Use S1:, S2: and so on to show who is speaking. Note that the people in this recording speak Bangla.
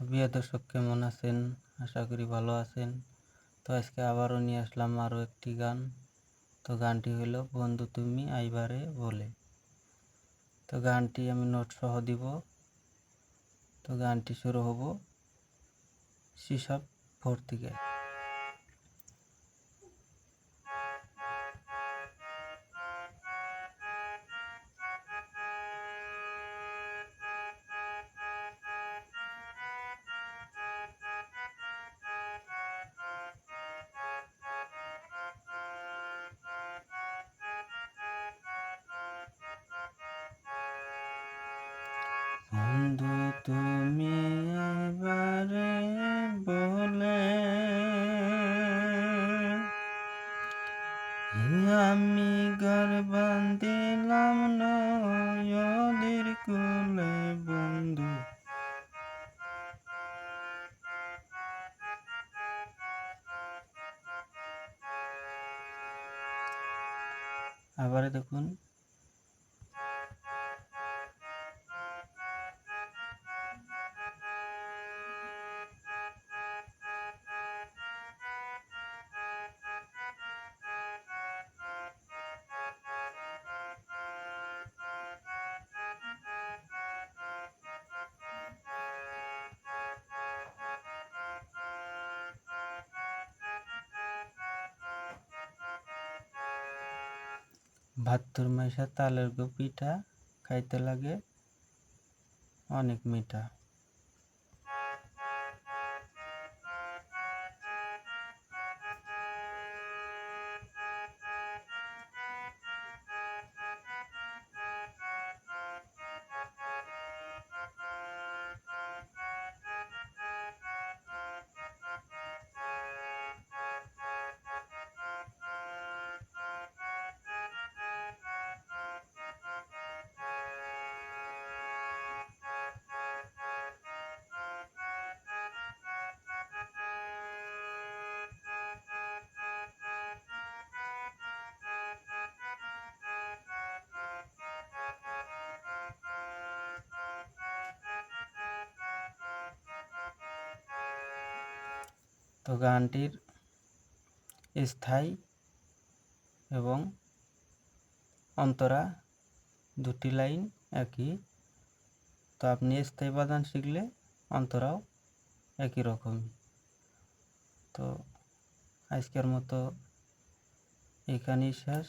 S1: তো প্রিয় দর্শক, কেমন আছেন? আশা করি ভালো আছেন। তো আজকে আবারও নিয়ে আসলাম আরও একটি গান। তো গানটি হলো বন্ধু তুমি আইবারে বলে তো গানটি আমি নোট সহ দিব। তো গানটি শুরু হব। সিসব ভোর থেকে বন্ধু তুমি এবারে বলে আমি ঘর বান্দিলাম নদীর কুলে বন্ধু। আবার দেখুন। ভাত্তুর মাইসা তালের পিঠা খাইতে লাগে অনেক মিঠা। তো গানটির স্থায়ী এবং অন্তরা দুটি লাইন একই। তো আপনি স্থায়ী বাদান শিখলে অন্তরাও একই রকম। তো আজকের মতো এখানেই শেষ।